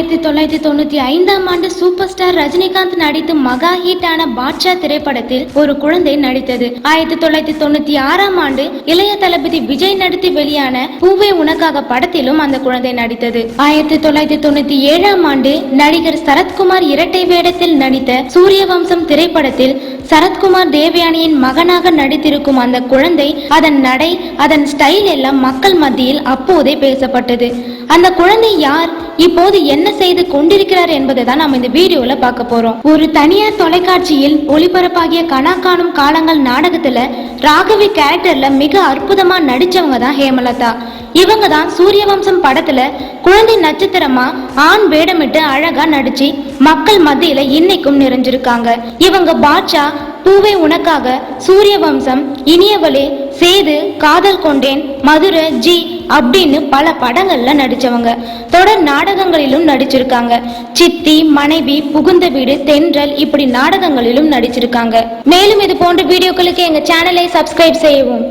ஆயிரத்தி தொள்ளாயிரத்தி தொண்ணூத்தி ஐந்தாம் ஆண்டு சூப்பர் ஸ்டார் ரஜினிகாந்த் நடித்து மகா ஹிட் ஆன பாட்ஷா திரைப்படத்தில் ஒரு குழந்தை நடித்தது. ஆயிரத்தி தொள்ளாயிரத்தி தொண்ணூத்தி ஆறாம் ஆண்டு இளைய தளபதி விஜய் நடித்து வெளியான பூவே உனக்காக படத்திலும் அந்த குழந்தை நடித்தது. ஆயிரத்தி தொள்ளாயிரத்தி தொண்ணூத்தி ஏழாம் ஆண்டு நடிகர் சரத்குமார் இரட்டை வேடத்தில் நடித்த சூரிய வம்சம் திரைப்படத்தில் சரத்குமார் தேவயானியின் மகனாக நடித்திருக்கும் அந்த குழந்தை அதன் நடை அதன் ஸ்டைல் எல்லாம் மக்கள் மத்தியில் அப்போதே பேசப்பட்டது. அந்த குழந்தை யார் இப்போது என்ன செய்து கொண்டிருக்கிறார் என்பதை தான் நம்ம இந்த வீடியோல பார்க்க போறோம். ஒரு தனியார் தொலைக்காட்சியில் ஒளிபரப்பாகிய கனா காணும் காலங்கள் நாடகத்துல ராகவி கேரக்டர்ல மிக அற்புதமா நடிச்சவங்க தான் ஹேமலதா. இவங்க தான் சூரிய வம்சம் படத்துல குழந்தை நட்சத்திரமா ஆண் வேடமிட்டு அழகா நடிச்சு மக்கள் மத்தியில இன்னைக்கும் நிறைஞ்சிருக்காங்க. இவங்க பாட்ஷா பூவே உனக்காக சூரிய வம்சம் இனியவளே சேது காதல் கொண்டேன் மதுரை ஜி அப்படின்னு பல படங்கள்ல நடிச்சவங்க. தொடர் நாடகங்களிலும் நடிச்சிருக்காங்க. சித்தி மனைவி புகுந்த வீடு தென்றல் இப்படி நாடகங்களிலும் நடிச்சிருக்காங்க. மேலும் இது போன்ற வீடியோக்களுக்கு எங்க சேனலை சப்ஸ்கிரைப் செய்யவும்.